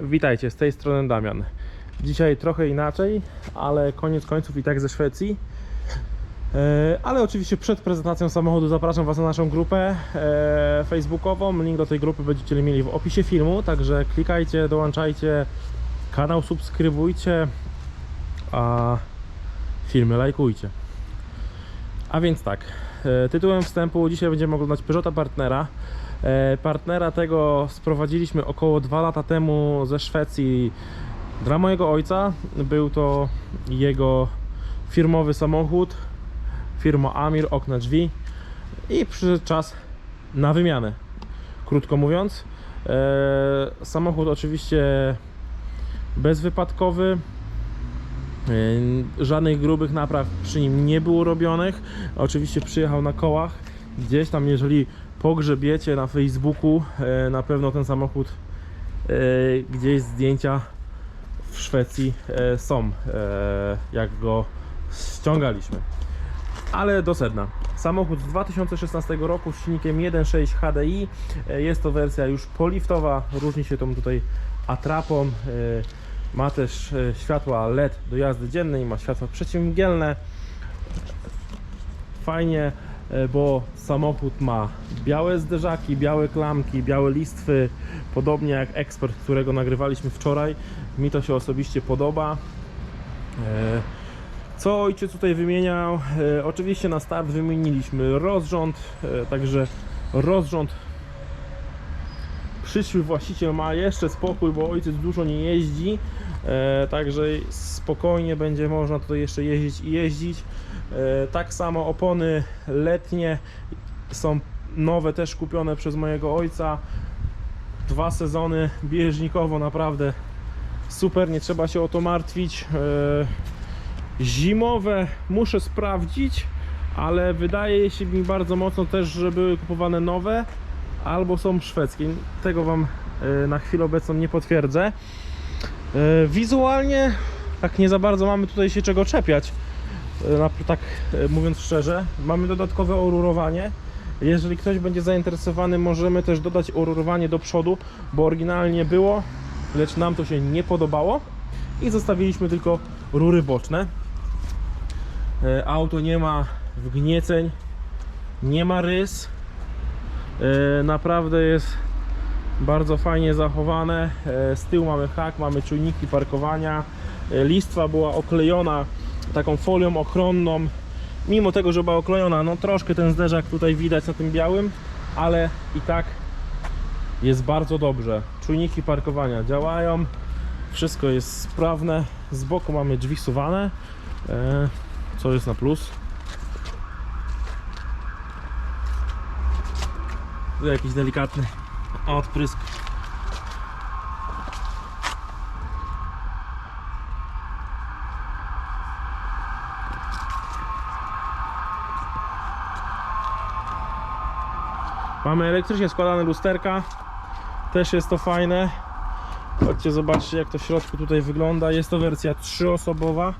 Witajcie, z tej strony Damian. Dzisiaj trochę inaczej, ale koniec końców i tak ze Szwecji. E, Ale oczywiście przed prezentacją samochodu zapraszam Was na naszą grupę e, facebookową. Link do tej grupy będziecie mieli w opisie filmu, także klikajcie, dołączajcie, kanał subskrybujcie, a filmy lajkujcie. A więc tak, tytułem wstępu dzisiaj będziemy oglądać Peugeota Partnera. E, Partnera tego sprowadziliśmy około 2 lata temu ze Szwecji dla mojego ojca. Był to jego firmowy samochód, firma Amir, okna drzwi i przyszedł czas na wymianę. Krótko mówiąc, e, samochód oczywiście bezwypadkowy, E, Żadnych grubych napraw przy nim nie było robionych. Oczywiście przyjechał na kołach. Gdzieś tam, jeżeli pogrzebiecie na Facebooku, e, na pewno ten samochód e, gdzieś zdjęcia w Szwecji e, są, jak go ściągaliśmy. Ale do sedna. Samochód z 2016 roku z silnikiem 1.6 HDI. Jest to wersja już poliftowa, różni się tą tutaj atrapą. Ma też e, światła LED do jazdy dziennej, ma światła przeciwmgielne. Fajnie, e, bo samochód ma białe zderzaki, białe klamki, białe listwy, podobnie jak Expert, którego nagrywaliśmy wczoraj. Mi to się osobiście podoba. E, Co ojciec tutaj wymieniał? Oczywiście na start wymieniliśmy rozrząd, także rozrząd przyszły właściciel ma jeszcze spokój, bo ojciec dużo nie jeździ, e, także spokojnie będzie można tutaj jeszcze jeździć i jeździć. E, tak samo opony letnie są nowe, też kupione przez mojego ojca. Dwa sezony bieżnikowo, naprawdę super, nie trzeba się o to martwić. E, zimowe muszę sprawdzić, ale wydaje się mi bardzo mocno też, że były kupowane nowe albo są szwedzkie. Tego Wam e, na chwilę obecną nie potwierdzę. E, Wizualnie tak nie za bardzo mamy tutaj się czego czepiać. E, Tak mówiąc szczerze, mamy dodatkowe orurowanie. Jeżeli ktoś będzie zainteresowany, możemy też dodać orurowanie do przodu, bo oryginalnie było, lecz nam to się nie podobało i zostawiliśmy tylko rury boczne. Auto nie ma wgnieceń, nie ma rys. E, Naprawdę jest bardzo fajnie zachowane. E, Z tyłu mamy hak, mamy czujniki parkowania. E, Listwa była oklejona taką folią ochronną. Mimo tego, że była oklejona, no troszkę ten zderzak tutaj widać na tym białym, ale i tak jest bardzo dobrze. Czujniki parkowania działają, wszystko jest sprawne. Z boku mamy drzwi suwane, co jest na plus. Tu jakiś delikatny odprysk. Mamy elektrycznie składane lusterka. Też jest to fajne. Chodźcie zobaczcie jak to w środku tutaj wygląda. Jest to wersja trzyosobowa.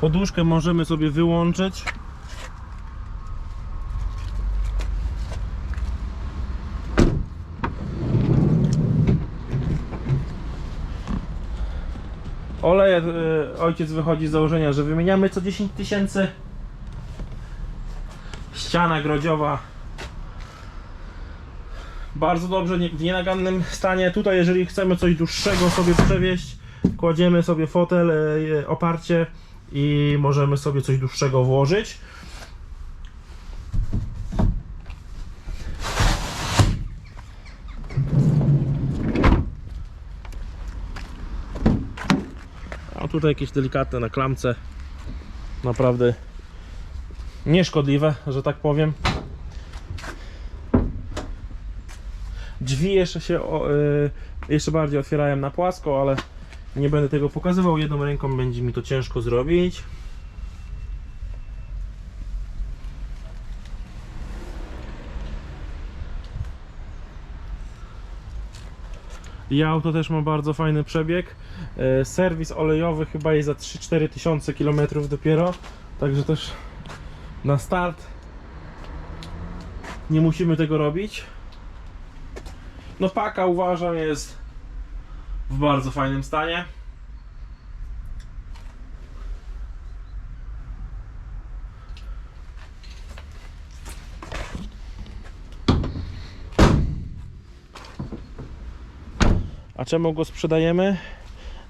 Poduszkę możemy sobie wyłączyć. Oleje y, ojciec wychodzi z założenia, że wymieniamy co 10 tysięcy. Ściana grodziowa. Bardzo dobrze, w nienagannym stanie. Tutaj jeżeli chcemy coś dłuższego sobie przewieźć, kładziemy sobie fotel, y, oparcie i możemy sobie coś dłuższego włożyć. A tutaj jakieś delikatne na klamce. Naprawdę nieszkodliwe, że tak powiem. Drzwi jeszcze się y, jeszcze bardziej otwierają na płasko, ale nie będę tego pokazywał. Jedną ręką będzie mi to ciężko zrobić. I auto też ma bardzo fajny przebieg. E, Serwis olejowy chyba jest za 3-4 tysiące kilometrów dopiero. Także też na start nie musimy tego robić. No paka uważam jest w bardzo fajnym stanie. A czemu go sprzedajemy?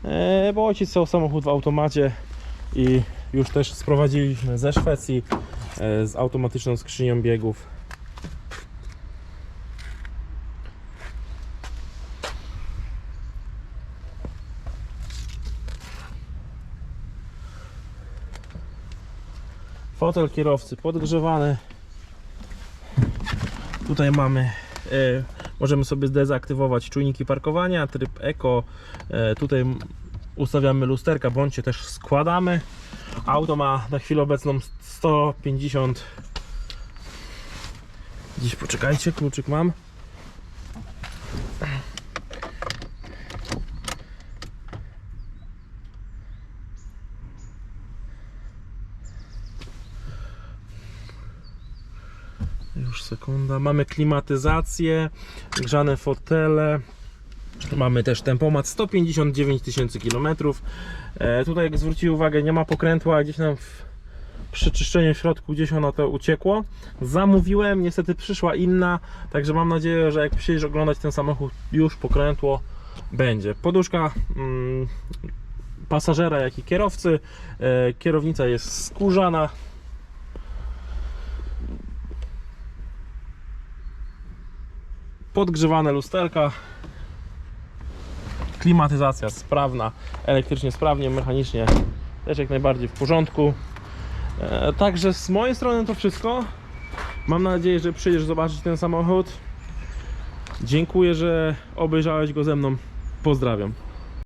E, bo ojciec miał samochód w automacie i już też sprowadziliśmy ze Szwecji e, z automatyczną skrzynią biegów. Fotel kierowcy podgrzewany. Tutaj mamy, e, możemy sobie zdezaktywować czujniki parkowania, tryb Eco. E, tutaj ustawiamy lusterka, bądź też składamy. Auto ma na chwilę obecną 150. Dziś poczekajcie, kluczyk mam. Już sekunda. Mamy klimatyzację, grzane fotele. Mamy też tempomat 159 tysięcy kilometrów. E, tutaj jak zwrócił uwagę, nie ma pokrętła, gdzieś nam w przeczyszczeniu w środku gdzieś ono to uciekło. Zamówiłem, niestety przyszła inna, także mam nadzieję, że jak przyjdziesz oglądać ten samochód, już pokrętło będzie. Poduszka mm, pasażera, jak i kierowcy. E, kierownica jest skórzana. Podgrzewane lusterka. Klimatyzacja sprawna, elektrycznie sprawnie, mechanicznie też jak najbardziej w porządku. E, Także z mojej strony to wszystko. Mam nadzieję, że przyjdziesz zobaczyć ten samochód. Dziękuję, że obejrzałeś go ze mną. Pozdrawiam.